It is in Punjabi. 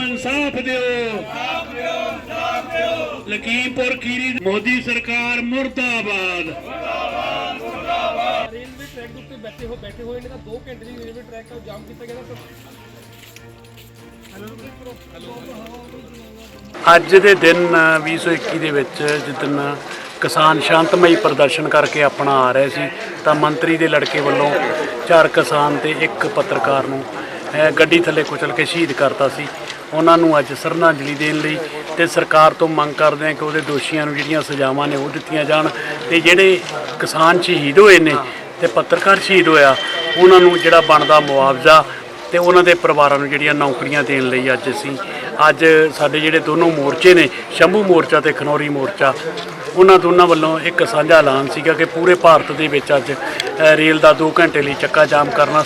ਇਨਸਾਫ ਦਿਓ। ਲਖੀਮਪੁਰ ਖੀਰੀ ਮੋਦੀ ਸਰਕਾਰ ਮੁਰਦਾਬਾਦ। ਰੇਲਵੇ ਟਰੈਕ ਦੇ ਉੱਤੇ ਬੈਠੇ ਹੋ ਬੈਠੇ ਹੋਏ ਨੇ ਤਾਂ 2 ਘੰਟੇ ਦੀ ਰੇਲਵੇ ਟਰੈਕ ਦਾ ਜਾਮ ਕੀਤਾ ਗਿਆ ਤਾਂ ਅੱਜ ਦੇ ਦਿਨ 2021 ਦੇ ਵਿੱਚ ਜਿੱਦਨ ਕਿਸਾਨ ਸ਼ਾਂਤਮਈ ਪ੍ਰਦਰਸ਼ਨ ਕਰਕੇ ਆਪਣਾ ਆ ਰਹੇ ਸੀ ਤਾਂ ਮੰਤਰੀ ਦੇ ਲੜਕੇ ਵੱਲੋਂ ਚਾਰ ਕਿਸਾਨ ਤੇ ਇੱਕ ਪੱਤਰਕਾਰ ਨੂੰ ਗੱਡੀ ਥੱਲੇ ਕੁਚਲ ਕੇ ਸ਼ਹੀਦ ਕਰਤਾ ਸੀ। ਉਹਨਾਂ ਨੂੰ ਅੱਜ ਸ਼ਰਧਾਂਜਲੀ ਦੇਣ ਲਈ ਤੇ ਸਰਕਾਰ ਤੋਂ ਮੰਗ ਕਰਦੇ ਹਾਂ ਕਿ ਉਹਦੇ ਦੋਸ਼ੀਆਂ ਨੂੰ ਜਿਹੜੀਆਂ ਸਜ਼ਾਵਾਂ ਨੇ ਉਹ ਦਿੱਤੀਆਂ ਜਾਣ ਤੇ ਜਿਹੜੇ ਕਿਸਾਨ ਸ਼ਹੀਦ ਹੋਏ ਨੇ ਤੇ ਪੱਤਰਕਾਰ ਸ਼ਹੀਦ ਹੋਇਆ, ਉਹਨਾਂ ਨੂੰ ਜਿਹੜਾ ਬਣਦਾ ਮੁਆਵਜ਼ਾ ਤੇ ਉਹਨਾਂ ਦੇ ਪਰਿਵਾਰਾਂ ਨੂੰ ਜਿਹੜੀਆਂ ਨੌਕਰੀਆਂ ਦੇਣ ਲਈ ਅੱਜ ਅਸੀਂ, ਅੱਜ ਸਾਡੇ ਜਿਹੜੇ ਦੋਨੋਂ ਮੋਰਚੇ ਨੇ, ਸ਼ੰਭੂ ਮੋਰਚਾ ਤੇ ਖਨੌਰੀ ਮੋਰਚਾ, ਉਹਨਾਂ ਦੋਨਾਂ ਵੱਲੋਂ ਇੱਕ ਸਾਂਝਾ ਐਲਾਨ ਸੀਗਾ ਕਿ ਪੂਰੇ ਭਾਰਤ ਦੇ ਵਿੱਚ ਅੱਜ ਰੇਲ ਦਾ 2 ਘੰਟੇ ਲਈ ਚੱਕਾ ਜਾਮ ਕਰਨਾ